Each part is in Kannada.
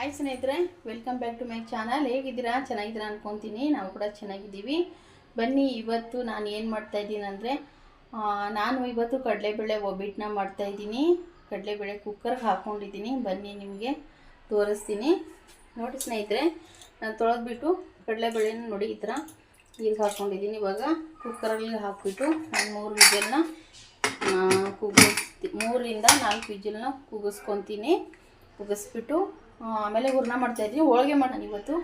ಹಾಯ್ ಸ್ನೇಹಿತರೆ welcome back to my channel ಹೇಗಿದ್ದೀರಾ? ಚೆನ್ನಾಗಿದ್ದೀರಾ ಅನ್ಕೊತೀನಿ. ನಾವು ಕೂಡ ಚೆನ್ನಾಗಿದ್ದೀವಿ. ಬನ್ನಿ, ಇವತ್ತು ನಾನು ಏನು ಮಾಡ್ತಾ ಇದ್ದೀನಿ ಅಂದರೆ ನಾನು ಇವತ್ತು ಕಡಲೆಬೇಳೆ ಒಬ್ಬಿಟ್ಟನ್ನ ಮಾಡ್ತಾ ಇದ್ದೀನಿ. ಕಡಲೆಬೇಳೆ ಕುಕ್ಕರ್ಗೆ ಹಾಕ್ಕೊಂಡಿದ್ದೀನಿ ಬನ್ನಿ ನಿಮಗೆ ತೋರಿಸ್ತೀನಿ. ನೋಡಿ ಸ್ನೇಹಿತರೆ, ನಾನು ತೊಳೆದ್ಬಿಟ್ಟು ಕಡಲೆಬೇಳೆನ ನೋಡಿ ಈ ಥರ ನೀರು ಹಾಕ್ಕೊಂಡಿದ್ದೀನಿ ಇವಾಗ ಕುಕ್ಕರಲ್ಲಿ ಹಾಕ್ಬಿಟ್ಟು ನಾನು ಮೂರು ವಿಜಲ್ನ ಕುಗ್ಗಿಸ್ತಿ ಮೂರರಿಂದ ನಾಲ್ಕು ವಿಜಲ್ನ ಕುಗ್ಗಿಸ್ಕೊತೀನಿ ಕುಗ್ಗಿಸ್ಬಿಟ್ಟು ಆಮೇಲೆ ಹೂರ್ಣ ಮಾಡ್ತಾಯಿದ್ದೀನಿ ಹೋಳಿಗೆ ಮಾಡಿ ನಾನು ಇವತ್ತು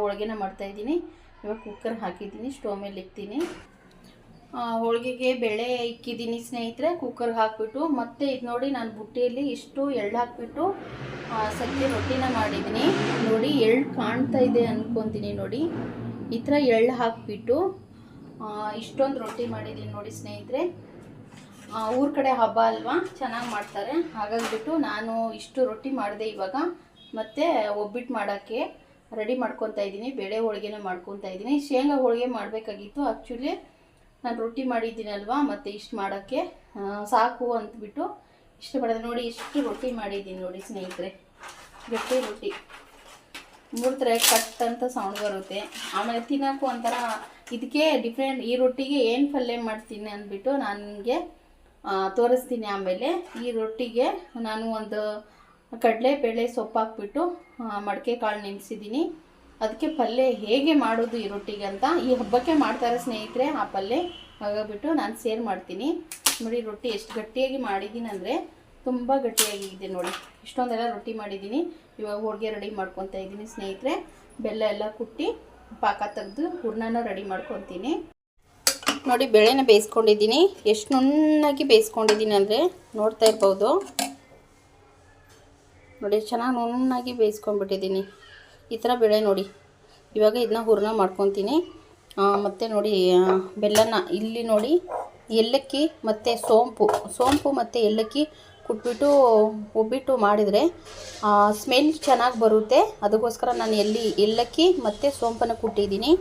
ಹೋಳಿಗೆನ ಮಾಡ್ತಾಯಿದ್ದೀನಿ ಇವಾಗ ಕುಕ್ಕರ್ ಹಾಕಿದ್ದೀನಿ ಸ್ಟೋವ್ ಮೇಲೆ ಇಕ್ತೀನಿ. ಹೋಳಿಗೆಗೆ ಬೆಳೆ ಇಕ್ಕಿದ್ದೀನಿ ಸ್ನೇಹಿತರೆ ಕುಕ್ಕರ್ಗೆ ಹಾಕಿಬಿಟ್ಟು. ಮತ್ತೆ ಇದು ನೋಡಿ ನಾನು ಬುಟ್ಟಿಯಲ್ಲಿ ಇಷ್ಟು ಎಳ್ಳು ಹಾಕಿಬಿಟ್ಟು ಸಜ್ಜೆ ರೊಟ್ಟಿನ ಮಾಡಿದ್ದೀನಿ. ನೋಡಿ, ಎಳ್ಳು ಕಾಣ್ತಾ ಇದೆ ಅಂದ್ಕೊತೀನಿ ನೋಡಿ. ಈ ಥರ ಎಳ್ಳು ಹಾಕಿಬಿಟ್ಟು ಇಷ್ಟೊಂದು ರೊಟ್ಟಿ ಮಾಡಿದ್ದೀನಿ ನೋಡಿ ಸ್ನೇಹಿತರೆ. ಊರ ಕಡೆ ಹಬ್ಬ ಅಲ್ವಾ? ಚೆನ್ನಾಗಿ ಮಾಡ್ತಾರೆ. ಹಾಗಾಗಿಬಿಟ್ಟು ನಾನು ಇಷ್ಟು ರೊಟ್ಟಿ ಮಾಡಿದೆ ಇವಾಗ ಮತ್ತು ಒಬ್ಬಿಟ್ಟು ಮಾಡೋಕ್ಕೆ ರೆಡಿ ಮಾಡ್ಕೊತಾ ಇದ್ದೀನಿ, ಬೇಳೆ ಹೋಳಿಗೆನೇ ಮಾಡ್ಕೊತಾ ಇದ್ದೀನಿ. ಶೇಂಗಾ ಹೋಳಿಗೆ ಮಾಡಬೇಕಾಗಿತ್ತು. ಆ್ಯಕ್ಚುಲಿ ನಾನು ರೊಟ್ಟಿ ಮಾಡಿದ್ದೀನಲ್ವಾ, ಮತ್ತು ಇಷ್ಟು ಮಾಡೋಕ್ಕೆ ಸಾಕು ಅಂತಬಿಟ್ಟು ಇಷ್ಟು ಮಾಡಿದೆ ನೋಡಿ, ಇಷ್ಟು ರೊಟ್ಟಿ ಮಾಡಿದ್ದೀನಿ ನೋಡಿ ಸ್ನೇಹಿತರೆ. ಗಟ್ಟಿ ರೊಟ್ಟಿ. ಮೂರು ಥರ ಕಟ್ ಅಂತ ಸೌಂಡ್ ಬರುತ್ತೆ. ಆಮೇಲೆ ತಿನ್ನೋಕ್ಕೂ ಒಂಥರ ಇದಕ್ಕೆ ಡಿಫ್ರೆಂಟ್ ಈ ರೊಟ್ಟಿಗೆ ಏನು ಪಲ್ಯ ಮಾಡ್ತೀನಿ ಅಂದ್ಬಿಟ್ಟು ನನಗೆ ತೋರಿಸ್ತೀನಿ ಆಮೇಲೆ. ಈ ರೊಟ್ಟಿಗೆ ನಾನು ಒಂದು ಕಡಲೆ ಬೇಳೆ ಸೊಪ್ಪು ಹಾಕ್ಬಿಟ್ಟು ಮಡಿಕೆ ಮಡಕೆ ಕಾಳು ನೆನೆಸಿದ್ದೀನಿ ಅದಕ್ಕೆ ಪಲ್ಯ ಹೇಗೆ ಮಾಡೋದು ಈ ರೊಟ್ಟಿಗೆ ಅಂತ ಈ ಹಬ್ಬಕ್ಕೆ ಮಾಡ್ತಾರೆ ಸ್ನೇಹಿತರೆ, ಆ ಪಲ್ಯ ಹಾಗಾಗ್ಬಿಟ್ಟು ನಾನು ಸೇರ್ ಮಾಡ್ತೀನಿ. ನೋಡಿ ರೊಟ್ಟಿ ಎಷ್ಟು ಗಟ್ಟಿಯಾಗಿ ಮಾಡಿದ್ದೀನಿ ಅಂದರೆ ತುಂಬ ಗಟ್ಟಿಯಾಗಿದೆ ನೋಡಿ. ಇಷ್ಟೊಂದೆಲ್ಲ ರೊಟ್ಟಿ ಮಾಡಿದ್ದೀನಿ ಇವಾಗ ಹೋಳಿಗೆ ರೆಡಿ ಮಾಡ್ಕೊತಾ ಇದ್ದೀನಿ ಸ್ನೇಹಿತರೆ. ಬೆಲ್ಲ ಎಲ್ಲ ಕುಟ್ಟಿ ಪಾಕ ತೆಗೆದು ಹೂರ್ಣನ ರೆಡಿ ಮಾಡ್ಕೊತೀನಿ. ನೋಡಿ, ಬೆಳೆನ ಬೇಯಿಸ್ಕೊಂಡಿದ್ದೀನಿ. ಎಷ್ಟು ನುಣ್ಣಾಗಿ ಬೇಯಿಸ್ಕೊಂಡಿದ್ದೀನಿ ಅಂದರೆ ನೋಡ್ತಾ ಇರ್ಬೋದು. ನೋಡಿ, ಚೆನ್ನಾಗಿ ನುಣ್ಣಾಗಿ ಬೇಯಿಸ್ಕೊಂಡ್ಬಿಟ್ಟಿದ್ದೀನಿ. ಈ ಥರ ಬೇಳೆ ನೋಡಿ. ಇವಾಗ ಇದನ್ನ ಹೂರ್ಣ ಮಾಡ್ಕೊತೀನಿ. ಮತ್ತು ನೋಡಿ ಬೆಲ್ಲನ ಇಲ್ಲಿ ನೋಡಿ, ಏಲಕ್ಕಿ ಮತ್ತು ಸೋಂಪು. ಸೋಂಪು ಮತ್ತು ಏಲಕ್ಕಿ ಕುಟ್ಬಿಟ್ಟು ಒಬ್ಬಿಟ್ಟು ಮಾಡಿದರೆ ಸ್ಮೆಲ್ ಚೆನ್ನಾಗಿ ಬರುತ್ತೆ. ಅದಕ್ಕೋಸ್ಕರ ನಾನು ಎಲ್ಲಿ ಏಲಕ್ಕಿ ಮತ್ತು ಸೋಂಪನ್ನು ಕುಟ್ಟಿದ್ದೀನಿ.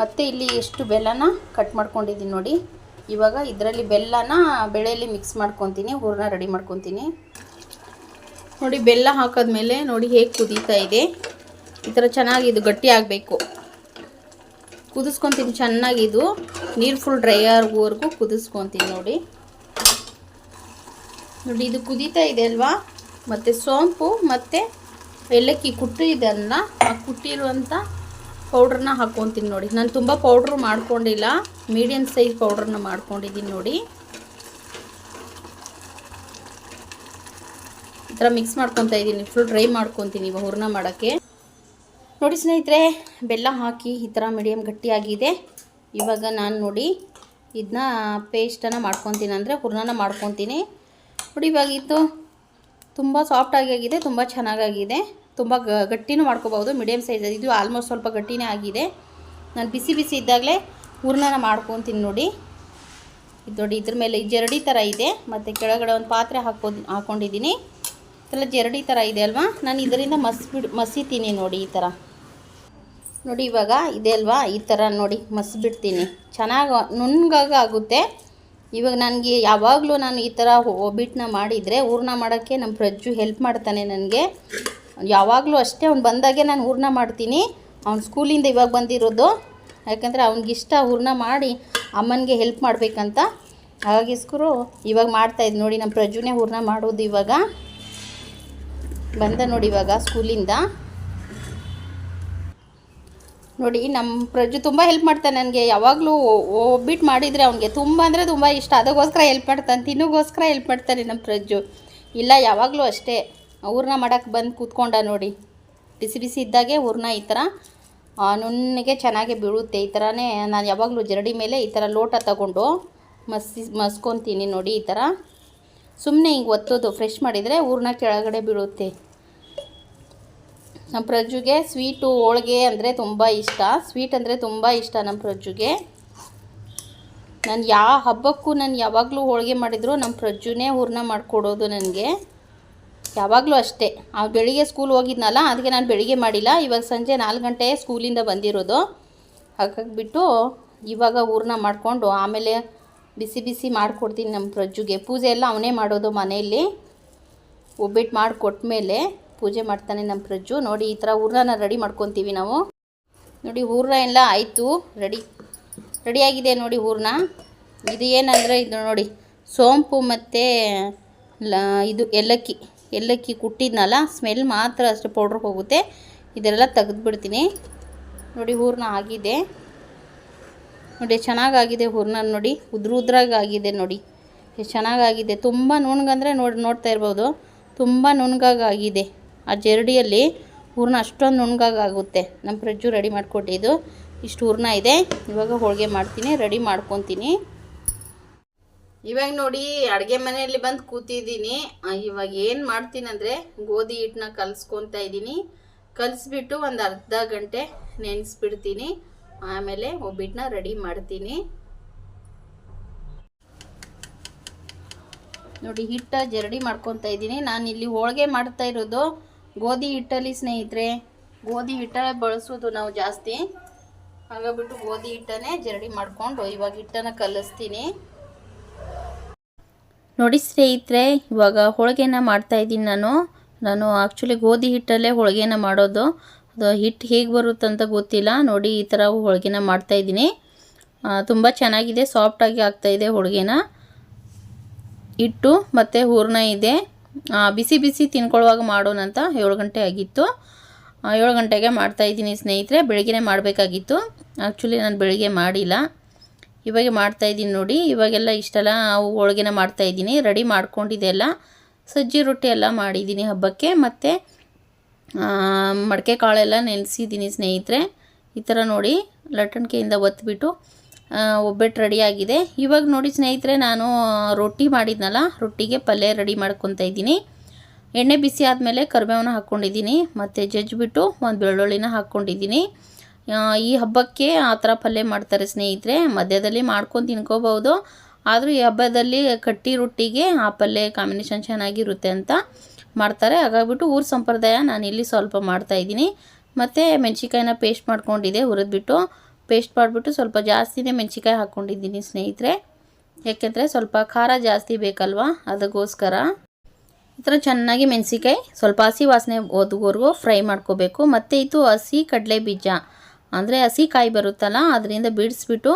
ಮತ್ತು ಇಲ್ಲಿ ಎಷ್ಟು ಬೆಲ್ಲನ ಕಟ್ ಮಾಡ್ಕೊಂಡಿದ್ದೀನಿ ನೋಡಿ. ಇವಾಗ ಇದರಲ್ಲಿ ಬೆಲ್ಲನ ಬೆಳೆಯಲ್ಲಿ ಮಿಕ್ಸ್ ಮಾಡ್ಕೊತೀನಿ, ಹೂರ್ಣ ರೆಡಿ ಮಾಡ್ಕೊತೀನಿ. ನೋಡಿ ಬೆಲ್ಲ ಹಾಕಿದ್ಮೇಲೆ ನೋಡಿ ಹೇಗೆ ಕುದೀತಾ ಇದೆ. ಈ ಥರ ಚೆನ್ನಾಗಿ ಇದು ಗಟ್ಟಿ ಆಗಬೇಕು. ಕುದಿಸ್ಕೊತೀನಿ ಚೆನ್ನಾಗಿ ಇದು. ನೀರು ಫುಲ್ ಡ್ರೈ ಆಗುವವರೆಗೂ ಕುದಿಸ್ಕೊತೀನಿ ನೋಡಿ. ನೋಡಿ ಇದು ಕುದೀತಾ ಇದೆ ಅಲ್ವಾ? ಮತ್ತು ಸೋಂಪು ಮತ್ತು ಏಲಕ್ಕಿ ಕುಟ್ಟಿದೆಲ್ಲ ಆ ಕುಟ್ಟಿರುವಂಥ ಪೌಡ್ರನ್ನ ಹಾಕ್ಕೊತೀನಿ ನೋಡಿ. ನಾನು ತುಂಬ ಪೌಡ್ರು ಮಾಡ್ಕೊಂಡಿಲ್ಲ. ಮೀಡಿಯಮ್ ಸೈಜ್ ಪೌಡ್ರನ್ನ ಮಾಡ್ಕೊಂಡಿದ್ದೀನಿ ನೋಡಿ. ಈ ಥರ ಮಿಕ್ಸ್ ಮಾಡ್ಕೊತಾ ಇದ್ದೀನಿ. ಫುಲ್ ಡ್ರೈ ಮಾಡ್ಕೊತೀನಿ ಇವಾಗ ಹೂರ್ಣ ಮಾಡೋಕ್ಕೆ. ನೋಡಿ ಸ್ನೇಹಿತರೆ, ಬೆಲ್ಲ ಹಾಕಿ ಈ ಥರ ಮೀಡಿಯಮ್ ಗಟ್ಟಿಯಾಗಿದೆ. ಇವಾಗ ನಾನು ನೋಡಿ ಇದನ್ನ ಪೇಸ್ಟನ್ನು ಮಾಡ್ಕೊತೀನಿ. ಅಂದರೆ ಹೂರ್ಣನ ಮಾಡ್ಕೊತೀನಿ. ನೋಡಿ ಇವಾಗ ಇದು ತುಂಬ ಸಾಫ್ಟಾಗಿ ಆಗಿದೆ, ತುಂಬ ಚೆನ್ನಾಗಾಗಿದೆ ತುಂಬ ಗ, ಗಟ್ಟಿನೂ ಮಾಡ್ಕೋಬೋದು ಮೀಡಿಯಮ್ ಸೈಜ್ ಇದು ಆಲ್ಮೋಸ್ಟ್ ಸ್ವಲ್ಪ ಗಟ್ಟಿನೇ ಆಗಿದೆ. ನಾನು ಬಿಸಿ ಬಿಸಿ ಇದ್ದಾಗಲೇ ಹೂರ್ಣನ ಮಾಡ್ಕೊತೀನಿ ನೋಡಿ. ಇದು ನೋಡಿ ಇದ್ರ ಮೇಲೆ ಜರಡಿ ಥರ ಇದೆ. ಮತ್ತು ಕೆಳಗಡೆ ಒಂದು ಪಾತ್ರೆ ಹಾಕೋ ಹಾಕ್ಕೊಂಡಿದ್ದೀನಿ ಇದೆಲ್ಲ ಜರಡಿ ಥರ ಇದೆ ಅಲ್ವಾ? ನಾನು ಇದರಿಂದ ಮಸ್ಬಿಡ್ ಮಸಿತೀನಿ ನೋಡಿ ಈ ಥರ. ನೋಡಿ ಇವಾಗ ಇದೆ ಅಲ್ವಾ? ಈ ಥರ ನೋಡಿ ಮಸ್ಬಿಡ್ತೀನಿ. ಚೆನ್ನಾಗಿ ನುಣ್ಣಗಾಗ ಆಗುತ್ತೆ. ಇವಾಗ ನನಗೆ ಯಾವಾಗಲೂ ನಾನು ಈ ಥರ ಒಬ್ಬಿಟ್ಟನ್ನ ಮಾಡಿದರೆ ಹೂರ್ಣ ಮಾಡೋಕ್ಕೆ ನಮ್ಮ ಪ್ರಜ್ಜು ಹೆಲ್ಪ್ ಮಾಡ್ತಾನೆ ನನಗೆ. ಯಾವಾಗಲೂ ಅಷ್ಟೇ, ಅವ್ನು ಬಂದಾಗೆ ನಾನು ಹೂರ್ಣ ಮಾಡ್ತೀನಿ. ಅವ್ನು ಸ್ಕೂಲಿಂದ ಇವಾಗ ಬಂದಿರೋದು. ಯಾಕಂದರೆ ಅವ್ನಿಗಿಷ್ಟ ಹೂರ್ಣ ಮಾಡಿ ಅಮ್ಮನಿಗೆ ಹೆಲ್ಪ್ ಮಾಡಬೇಕಂತ. ಹಾಗಾಗಿಸ್ಕರು ಇವಾಗ ಮಾಡ್ತಾಯಿದ್ದು ನೋಡಿ ನಮ್ಮ ಪ್ರಜ್ಜುನೇ ಹೂರ್ಣ ಮಾಡೋದು ಇವಾಗ. ಬಂದ ನೋಡಿ ಇವಾಗ ಸ್ಕೂಲಿಂದ. ನೋಡಿ ನಮ್ಮ ಪ್ರಜು ತುಂಬ ಹೆಲ್ಪ್ ಮಾಡ್ತಾನೆ ನನಗೆ. ಯಾವಾಗಲೂ ಒಬ್ಬಿಟ್ಟು ಮಾಡಿದರೆ ಅವನಿಗೆ ತುಂಬ ಅಂದರೆ ತುಂಬ ಇಷ್ಟ. ಅದಕ್ಕೋಸ್ಕರ ಹೆಲ್ಪ್ ಮಾಡ್ತಾನೆ, ತಿನ್ನೋಗೋಸ್ಕರ ಹೆಲ್ಪ್ ಮಾಡ್ತಾನೆ ನಮ್ಮ ಪ್ರಜ್ಜು ಇಲ್ಲ, ಯಾವಾಗಲೂ ಅಷ್ಟೇ. ಹೂರ್ಣ ಮಾಡೋಕ್ಕೆ ಬಂದು ಕೂತ್ಕೊಂಡ ನೋಡಿ. ಬಿಸಿ ಬಿಸಿ ಇದ್ದಾಗೆ ಹೂರ್ಣ ಈ ಥರ ನುಣ್ಣಗೆ ಚೆನ್ನಾಗಿ ಬೀಳುತ್ತೆ. ಈ ಥರನೇ ನಾನು ಯಾವಾಗಲೂ ಜರಡಿ ಮೇಲೆ ಈ ಥರ ಲೋಟ ತಗೊಂಡು ಮಸಿ ಮಸ್ಕೊತೀನಿ ನೋಡಿ ಈ ಥರ ಸುಮ್ಮನೆ ಹಿಂಗೆ ಒತ್ತೋದು ಫ್ರೆಶ್ ಮಾಡಿದರೆ ಹೂರ್ಣ ಕೆಳಗಡೆ ಬೀಳುತ್ತೆ. ನಮ್ಮ ಪ್ರಜ್ಜುಗೆ ಸ್ವೀಟು ಹೋಳಿಗೆ ಅಂದರೆ ತುಂಬ ಇಷ್ಟ. ಸ್ವೀಟ್ ಅಂದರೆ ತುಂಬ ಇಷ್ಟ ನಮ್ಮ ಪ್ರಜ್ಜುಗೆ ನಾನು ಯಾವ ಹಬ್ಬಕ್ಕೂ ನಾನು ಯಾವಾಗಲೂ ಹೋಳಿಗೆ ಮಾಡಿದ್ರು ನಮ್ಮ ಪ್ರಜ್ಜುನೇ ಹೂರ್ಣ ಮಾಡಿಕೊಡೋದು ನನಗೆ. ಯಾವಾಗಲೂ ಅಷ್ಟೇ. ಅವ್ನು ಬೆಳಿಗ್ಗೆ ಸ್ಕೂಲ್ ಹೋಗಿದ್ನಲ್ಲ ಅದಕ್ಕೆ ನಾನು ಬೆಳಿಗ್ಗೆ ಮಾಡಿಲ್ಲ. ಇವಾಗ ಸಂಜೆ ನಾಲ್ಕು ಗಂಟೆ ಸ್ಕೂಲಿಂದ ಬಂದಿರೋದು. ಹಾಗಾಗಿಬಿಟ್ಟು ಇವಾಗ ಹೂರ್ಣ ಮಾಡಿಕೊಂಡು ಆಮೇಲೆ ಬಿಸಿ ಬಿಸಿ ಮಾಡಿಕೊಡ್ತೀನಿ ನಮ್ಮ ಪ್ರಜ್ಜುಗೆ ಪೂಜೆ ಎಲ್ಲ ಅವನೇ ಮಾಡೋದು ಮನೆಯಲ್ಲಿ. ಒಬ್ಬಿಟ್ಟು ಮಾಡಿಕೊಟ್ಮೇಲೆ ಪೂಜೆ ಮಾಡ್ತಾನೆ ನಮ್ಮ ಪ್ರಜ್ಜು. ನೋಡಿ, ಈ ಥರ ಹೂರ್ಣನ ರೆಡಿ ಮಾಡ್ಕೊತೀವಿ ನಾವು. ನೋಡಿ ಹೂರ್ಣ ಎಲ್ಲ ಆಯಿತು. ರೆಡಿ, ರೆಡಿಯಾಗಿದೆ ನೋಡಿ ಹೂರ್ಣ ಇದು ಏನಂದರೆ, ಇದು ನೋಡಿ, ಸೋಂಪು ಮತ್ತು ಇದು ಏಲಕ್ಕಿ. ಏಲಕ್ಕಿ ಕುಟ್ಟಿದ್ನಲ್ಲ, ಸ್ಮೆಲ್ ಮಾತ್ರ ಅಷ್ಟು ಪೌಡ್ರ್ ಹೋಗುತ್ತೆ. ಇದೆಲ್ಲ ತೆಗೆದುಬಿಡ್ತೀನಿ. ನೋಡಿ ಹೂರ್ಣ ಆಗಿದೆ. ನೋಡಿ, ಚೆನ್ನಾಗಾಗಿದೆ ಹೂರ್ಣ ನೋಡಿ. ಉದ್ರು ಉದ್ರಾಗಾಗಿದೆ ನೋಡಿ. ಚೆನ್ನಾಗಾಗಿದೆ. ತುಂಬ ನುಣ್ಗಂದರೆ ನೋಡಿ, ನೋಡ್ತಾ ಇರ್ಬೋದು. ತುಂಬ ನುಣ್ಗಾಗಿದೆ ಆ ಜರಡಿಯಲ್ಲಿ ಹೂರ್ಣ ಅಷ್ಟೊಂದು ನುಣ್ಗಾಗುತ್ತೆ. ನಮ್ಮ ಫ್ರಿಜ್ಜು ರೆಡಿ ಮಾಡಿಕೊಟ್ಟಿದ್ದು. ಇಷ್ಟು ಹೂರ್ಣ ಇದೆ. ಇವಾಗ ಹೋಳಿಗೆ ಮಾಡ್ತೀನಿ. ರೆಡಿ ಮಾಡ್ಕೊತೀನಿ. ಇವಾಗ ನೋಡಿ, ಅಡುಗೆ ಮನೆಯಲ್ಲಿ ಬಂದು ಕೂತಿದ್ದೀನಿ. ಇವಾಗ ಏನು ಮಾಡ್ತೀನಂದರೆ ಗೋಧಿ ಹಿಟ್ಟನ್ನ ಕಲಿಸ್ಕೊತಾ ಇದ್ದೀನಿ. ಕಲಿಸ್ಬಿಟ್ಟು ಒಂದು ಅರ್ಧ ಗಂಟೆ ನೆನೆಸ್ಬಿಡ್ತೀನಿ. ಆಮೇಲೆ ಒಬ್ಬಿಟ್ಟನ್ನ ರೆಡಿ ಮಾಡ್ತೀನಿ. ನೋಡಿ, ಹಿಟ್ಟ ಜರಡಿ ಮಾಡ್ಕೊತಾ ಇದ್ದೀನಿ. ನಾನು ಇಲ್ಲಿ ಹೋಳಿಗೆ ಮಾಡ್ತಾ ಇರೋದು. ಗೋಧಿ ಹಿಟ್ಟಲ್ಲಿ ಸ್ನೇಹಿತರೆ, ಗೋಧಿ ಹಿಟ್ಟಲ್ಲೇ ಬಳಸೋದು ನಾವು ಜಾಸ್ತಿ. ಹಾಗಾಗ್ಬಿಟ್ಟು ಗೋಧಿ ಹಿಟ್ಟನ್ನೇ ಜರಡಿ ಮಾಡಿಕೊಂಡು ಇವಾಗ ಹಿಟ್ಟನ್ನು ಕಲಿಸ್ತೀನಿ. ನೋಡಿ ಸ್ನೇಹಿತರೆ, ಇವಾಗ ಹೋಳಿಗೆನ ಮಾಡ್ತಾ ಇದ್ದೀನಿ ನಾನು. ನಾನು ಆ್ಯಕ್ಚುಲಿ ಗೋಧಿ ಹಿಟ್ಟಲ್ಲೇ ಹೋಳಿಗೆನ ಮಾಡೋದು. ಅದು ಹಿಟ್ಟು ಹೇಗೆ ಬರುತ್ತಂತ ಗೊತ್ತಿಲ್ಲ. ನೋಡಿ ಈ ಥರ ಹೋಳಿಗೆನ ಮಾಡ್ತಾ ಇದ್ದೀನಿ. ತುಂಬ ಚೆನ್ನಾಗಿದೆ ಸಾಫ್ಟಾಗಿ ಆಗ್ತಾಯಿದೆ ಹೋಳಿಗೆನ. ಹಿಟ್ಟು ಮತ್ತು ಹೂರ್ಣ ಇದೆ. ಬಿಸಿ ಬಿಸಿ ತಿನ್ಕೊಳ್ಳುವಾಗ ಮಾಡೋಣ ಅಂತ ಏಳು ಗಂಟೆ ಆಗಿತ್ತು. ಏಳು ಗಂಟೆಗೆ ಮಾಡ್ತಾಯಿದ್ದೀನಿ ಸ್ನೇಹಿತರೆ ಬೆಳಗ್ಗೆ ಮಾಡಬೇಕಾಗಿತ್ತು. ಆ್ಯಕ್ಚುಲಿ ನಾನು ಬೆಳಿಗ್ಗೆ ಮಾಡಿಲ್ಲ. ಇವಾಗ ಮಾಡ್ತಾ ಇದ್ದೀನಿ ನೋಡಿ, ಇವಾಗೆಲ್ಲ ಇಷ್ಟೆಲ್ಲ ಹೋಳ್ಗೆನ ಮಾಡ್ತಾ ಇದ್ದೀನಿ, ರೆಡಿ ಮಾಡ್ಕೊಂಡಿದೆ ಎಲ್ಲ. ಸಜ್ಜಿ ರೊಟ್ಟಿ ಎಲ್ಲ ಮಾಡಿದ್ದೀನಿ ಹಬ್ಬಕ್ಕೆ. ಮತ್ತು ಮಡಕೆ ಕಾಳೆಲ್ಲ ನೆನೆಸಿದ್ದೀನಿ ಸ್ನೇಹಿತರೆ. ಈ ಥರ ನೋಡಿ ಲಟ್ಟಣಿಕೆಯಿಂದ ಒತ್ತಿಬಿಟ್ಟು ಒಬ್ಬಟ್ಟು ರೆಡಿಯಾಗಿದೆ ಇವಾಗ ನೋಡಿ ಸ್ನೇಹಿತರೆ, ನಾನು ರೊಟ್ಟಿ ಮಾಡಿದ್ನಲ್ಲ, ರೊಟ್ಟಿಗೆ ಪಲ್ಯ ರೆಡಿ ಮಾಡ್ಕೊತಾ ಇದ್ದೀನಿ. ಎಣ್ಣೆ ಬಿಸಿ ಆದಮೇಲೆ ಕರಿಬೇವನ್ನ ಹಾಕ್ಕೊಂಡಿದ್ದೀನಿ ಮತ್ತು ಜಜ್ಜಿಬಿಟ್ಟು ಒಂದು ಬೆಳ್ಳುಳ್ಳಿನ ಹಾಕ್ಕೊಂಡಿದ್ದೀನಿ ಈ ಹಬ್ಬಕ್ಕೆ ಆ ಥರ ಪಲ್ಯ ಮಾಡ್ತಾರೆ ಸ್ನೇಹಿತರೆ. ಮಧ್ಯದಲ್ಲಿ ಮಾಡ್ಕೊಂಡು ತಿನ್ಕೋಬೋದು ಆದರೂ ಈ ಹಬ್ಬದಲ್ಲಿ ಕಟ್ಟಿ ರೊಟ್ಟಿಗೆ ಆ ಪಲ್ಯ ಕಾಂಬಿನೇಷನ್ ಚೆನ್ನಾಗಿರುತ್ತೆ ಅಂತ ಮಾಡ್ತಾರೆ. ಹಾಗಾಗ್ಬಿಟ್ಟು ಊರ ಸಂಪ್ರದಾಯ ನಾನು ಇಲ್ಲಿ ಸ್ವಲ್ಪ ಮಾಡ್ತಾಯಿದ್ದೀನಿ ಮತ್ತು ಮೆಣಸಿಕಾಯಿನ ಪೇಸ್ಟ್ ಮಾಡ್ಕೊಂಡಿದ್ದೆ, ಹುರಿದ್ಬಿಟ್ಟು. ಪೇಸ್ಟ್ ಮಾಡಿಬಿಟ್ಟು ಸ್ವಲ್ಪ ಜಾಸ್ತಿನೇ ಮೆಣಸಿಕಾಯಿ ಹಾಕ್ಕೊಂಡಿದ್ದೀನಿ ಸ್ನೇಹಿತರೆ. ಯಾಕೆಂದರೆ ಸ್ವಲ್ಪ ಖಾರ ಜಾಸ್ತಿ ಬೇಕಲ್ವಾ? ಅದಕ್ಕೋಸ್ಕರ. ಈ ಥರ ಚೆನ್ನಾಗಿ ಮೆಣಸಿಕಾಯಿ ಸ್ವಲ್ಪ ಹಸಿ ವಾಸನೆ ಹೋದವರೆಗೂ ಫ್ರೈ ಮಾಡ್ಕೋಬೇಕು. ಮತ್ತು ಇದು ಹಸಿ ಕಡಲೆ ಬೀಜ. ಅಂದರೆ ಹಸಿ ಕಾಯಿ ಬರುತ್ತಲ್ಲ, ಅದರಿಂದ ಬಿಡಿಸ್ಬಿಟ್ಟು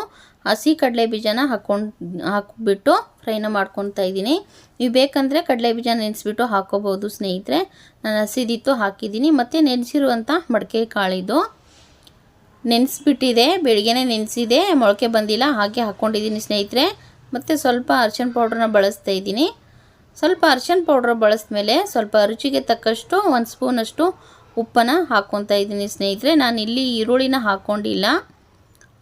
ಹಸಿ ಕಡಲೆ ಬೀಜನ ಹಾಕ್ಕೊಂಡು ಹಾಕ್ಬಿಟ್ಟು ಫ್ರೈನ ಮಾಡ್ಕೊತಾ ಇದ್ದೀನಿ. ನೀವು ಬೇಕಂದರೆ ಕಡಲೆ ಬೀಜ ನೆನೆಸ್ಬಿಟ್ಟು ಹಾಕ್ಕೋಬೋದು ಸ್ನೇಹಿತರೆ. ನಾನು ಹಸಿದಿತ್ತು ಹಾಕಿದ್ದೀನಿ. ಮತ್ತು ನೆನೆಸಿರುವಂಥ ಮಡಕೆ ಕಾಳಿದು. ನೆನೆಸ್ಬಿಟ್ಟಿದೆ, ಬೆಳಿಗ್ಗೆನೇ ನೆನೆಸಿದೆ, ಮೊಳಕೆ ಬಂದಿಲ್ಲ, ಹಾಗೆ ಹಾಕ್ಕೊಂಡಿದ್ದೀನಿ ಸ್ನೇಹಿತರೆ. ಮತ್ತು ಸ್ವಲ್ಪ ಅರ್ಶಿಣ ಪೌಡ್ರನ್ನ ಬಳಸ್ತಾ ಇದ್ದೀನಿ. ಸ್ವಲ್ಪ ಅರ್ಶಿಣ ಪೌಡ್ರ್ ಬಳಸಿದ್ಮೇಲೆ ಸ್ವಲ್ಪ ರುಚಿಗೆ ತಕ್ಕಷ್ಟು ಒಂದು ಸ್ಪೂನಷ್ಟು ಉಪ್ಪನ್ನು ಹಾಕ್ಕೊತಾ ಇದ್ದೀನಿ ಸ್ನೇಹಿತರೆ. ನಾನು ಇಲ್ಲಿ ಈರುಳ್ಳಿನ ಹಾಕ್ಕೊಂಡಿಲ್ಲ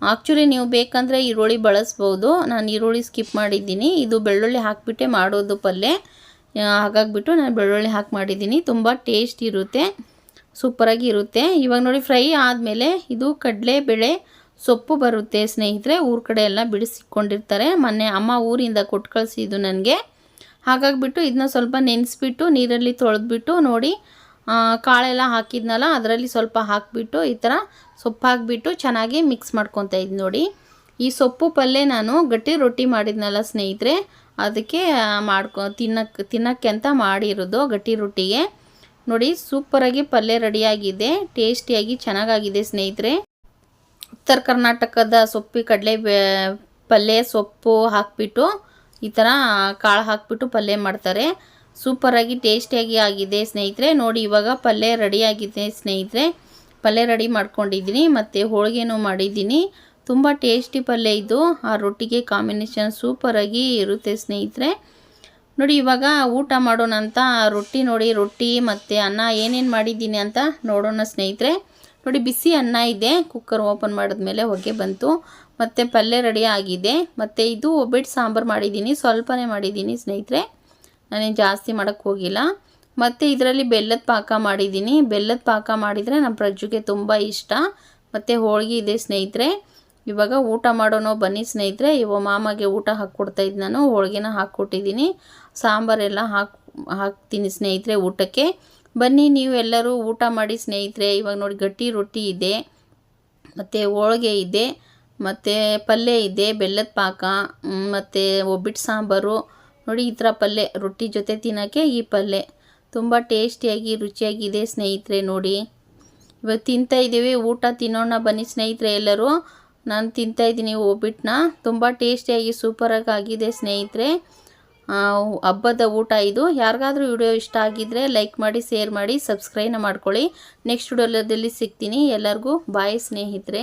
ಆ್ಯಕ್ಚುಲಿ ನೀವು ಬೇಕಂದರೆ ಈರುಳ್ಳಿ ಬಳಸ್ಬೋದು. ನಾನು ಈರುಳ್ಳಿ ಸ್ಕಿಪ್ ಮಾಡಿದ್ದೀನಿ. ಇದು ಬೆಳ್ಳುಳ್ಳಿ ಹಾಕಿಬಿಟ್ಟೆ ಮಾಡೋದು ಪಲ್ಯ ಹಾಗಾಗ್ಬಿಟ್ಟು ನಾನು ಬೆಳ್ಳುಳ್ಳಿ ಹಾಕಿ ಮಾಡಿದ್ದೀನಿ. ತುಂಬ ಟೇಸ್ಟ್ ಇರುತ್ತೆ. ಸೂಪರಾಗಿ ಇರುತ್ತೆ. ಇವಾಗ ನೋಡಿ ಫ್ರೈ ಆದಮೇಲೆ ಇದು ಕಡಲೆಬೇಳೆ ಸೊಪ್ಪು ಬರುತ್ತೆ ಸ್ನೇಹಿತರೆ. ಊರ ಕಡೆ ಎಲ್ಲ ಬಿಡಿಸಿಕೊಂಡಿರ್ತಾರೆ. ಮೊನ್ನೆ ಅಮ್ಮ ಊರಿಂದ ಕೊಟ್ಟು ಕಳಿಸಿದ್ದು ನನಗೆ. ಹಾಗಾಗಿಬಿಟ್ಟು ಇದನ್ನ ಸ್ವಲ್ಪ ನೆನೆಸ್ಬಿಟ್ಟು, ನೀರಲ್ಲಿ ತೊಳೆದ್ಬಿಟ್ಟು ನೋಡಿ ಕಾಳೆಲ್ಲ ಹಾಕಿದ್ನಲ್ಲ, ಅದರಲ್ಲಿ ಸ್ವಲ್ಪ ಹಾಕಿಬಿಟ್ಟು ಈ ಥರ ಸೊಪ್ಪು ಹಾಕಿಬಿಟ್ಟು ಚೆನ್ನಾಗಿ ಮಿಕ್ಸ್ ಮಾಡ್ಕೊತಾ ಇದ್ದೀನಿ ನೋಡಿ. ಈ ಸೊಪ್ಪು ಪಲ್ಯ ನಾನು ಗಟ್ಟಿ ರೊಟ್ಟಿ ಮಾಡಿದ್ನಲ್ಲ ಸ್ನೇಹಿತರೆ. ಅದಕ್ಕೆ ಮಾಡ್ಕೊ ತಿನ್ನಕ್ಕೆ ತಿನ್ನಕ್ಕೆ ಅಂತ ಮಾಡಿರೋದು ಗಟ್ಟಿ ರೊಟ್ಟಿಗೆ. ನೋಡಿ, ಸೂಪರಾಗಿ ಪಲ್ಯ ರೆಡಿಯಾಗಿದೆ, ಟೇಸ್ಟಿಯಾಗಿ ಚೆನ್ನಾಗಾಗಿದೆ ಸ್ನೇಹಿತರೆ. ಉತ್ತರ ಕರ್ನಾಟಕದ ಸೊಪ್ಪಿ, ಕಡಲೆ ಪಲ್ಯ ಸೊಪ್ಪು ಹಾಕಿಬಿಟ್ಟು, ಈ ಥರ ಕಾಳು ಹಾಕಿಬಿಟ್ಟು ಪಲ್ಯ ಮಾಡ್ತಾರೆ. ಸೂಪರಾಗಿ ಟೇಸ್ಟಿಯಾಗಿ ಆಗಿದೆ ಸ್ನೇಹಿತರೆ. ನೋಡಿ, ಇವಾಗ ಪಲ್ಯ ರೆಡಿಯಾಗಿದೆ ಸ್ನೇಹಿತರೆ. ಪಲ್ಯ ರೆಡಿ ಮಾಡ್ಕೊಂಡಿದ್ದೀನಿ, ಮತ್ತು ಹೋಳಿಗೆನೂ ಮಾಡಿದ್ದೀನಿ. ತುಂಬ ಟೇಸ್ಟಿ ಪಲ್ಯ ಇದು. ಆ ರೊಟ್ಟಿಗೆ ಕಾಂಬಿನೇಷನ್ ಸೂಪರಾಗಿ ಇರುತ್ತೆ ಸ್ನೇಹಿತರೆ. ನೋಡಿ, ಇವಾಗ ಊಟ ಮಾಡೋಣ ಅಂತ, ರೊಟ್ಟಿ ನೋಡಿ, ರೊಟ್ಟಿ ಮತ್ತು ಅನ್ನ ಏನೇನು ಮಾಡಿದ್ದೀನಿ ಅಂತ ನೋಡೋಣ ಸ್ನೇಹಿತರೆ. ನೋಡಿ, ಬಿಸಿ ಅನ್ನ ಇದೆ. ಕುಕ್ಕರ್ ಓಪನ್ ಮಾಡಿದ್ಮೇಲೆ ಹೊಗೆ ಬಂತು. ಮತ್ತು ಪಲ್ಯ ರೆಡಿ ಆಗಿದೆ. ಮತ್ತು ಇದು ಒಬ್ಬಿಟ್ಟು ಸಾಂಬಾರು ಮಾಡಿದ್ದೀನಿ. ಸ್ವಲ್ಪನೇ ಮಾಡಿದ್ದೀನಿ ಸ್ನೇಹಿತರೆ. ನಾನೇನು ಜಾಸ್ತಿ ಮಾಡೋಕ್ಕೆ ಹೋಗಿಲ್ಲ. ಮತ್ತು ಇದರಲ್ಲಿ ಬೆಲ್ಲದ ಪಾಕ ಮಾಡಿದ್ದೀನಿ. ಬೆಲ್ಲದ ಪಾಕ ಮಾಡಿದರೆ ನಮ್ಮ ಪ್ರಜ್ಜುಗೆ ತುಂಬ ಇಷ್ಟ. ಮತ್ತು ಹೋಳಿಗೆ ಇದೆ ಸ್ನೇಹಿತರೆ. ಇವಾಗ ಊಟ ಮಾಡೋಣ ಬನ್ನಿ ಸ್ನೇಹಿತರೆ, ಇವ ಮಾಮಗೆ ಊಟ ಹಾಕ್ಕೊಡ್ತಾ ಇದ್ದು ನಾನು. ಹೋಳಿಗೆನ ಹಾಕ್ಕೊಟ್ಟಿದ್ದೀನಿ ಸಾಂಬಾರೆಲ್ಲ ಹಾಕಿ, ಹಾಕ್ತೀನಿ ಸ್ನೇಹಿತರೆ ಊಟಕ್ಕೆ. ಬನ್ನಿ ನೀವು ಎಲ್ಲರೂ ಊಟ ಮಾಡಿ ಸ್ನೇಹಿತರೆ. ಇವಾಗ ನೋಡಿ ಗಟ್ಟಿ ರೊಟ್ಟಿ ಇದೆ, ಮತ್ತು ಹೋಳಿಗೆ ಇದೆ, ಮತ್ತು ಪಲ್ಯ ಇದೆ, ಬೆಲ್ಲದ ಪಾಕ ಮತ್ತು ಒಬ್ಬಿಟ್ಟು ಸಾಂಬಾರು. ನೋಡಿ ಈ ಥರ ಪಲ್ಯ, ರೊಟ್ಟಿ ಜೊತೆ ತಿನ್ನೋಕ್ಕೆ ಈ ಪಲ್ಯ. ತುಂಬ ಟೇಸ್ಟಿಯಾಗಿ, ರುಚಿಯಾಗಿದೆ ಸ್ನೇಹಿತರೆ ನೋಡಿ. ಇವಾಗ ತಿಂತಾ ಇದ್ದೀವಿ, ಊಟ ತಿನ್ನೋಣ ಬನ್ನಿ ಸ್ನೇಹಿತರೆ ಎಲ್ಲರೂ. ನಾನು ತಿಂತಾ ಇದ್ದೀನಿ ಒಬ್ಬಿಟ್ಟನ್ನ ತುಂಬ ಟೇಸ್ಟಿಯಾಗಿ ಸೂಪರಾಗಿ ಆಗಿದೆ ಸ್ನೇಹಿತರೆ ಹಬ್ಬದ ಊಟ ಇದು. ಯಾರಿಗಾದರೂ ವಿಡಿಯೋ ಇಷ್ಟ ಆಗಿದ್ದರೆ ಲೈಕ್ ಮಾಡಿ, ಶೇರ್ ಮಾಡಿ ಸಬ್ಸ್ಕ್ರೈಬ್ನ ಮಾಡ್ಕೊಳ್ಳಿ. ನೆಕ್ಸ್ಟ್ ವಿಡಿಯೋದಲ್ಲಿ ಸಿಗ್ತೀನಿ. ಎಲ್ಲರಿಗೂ ಬಾಯ್ ಸ್ನೇಹಿತರೆ.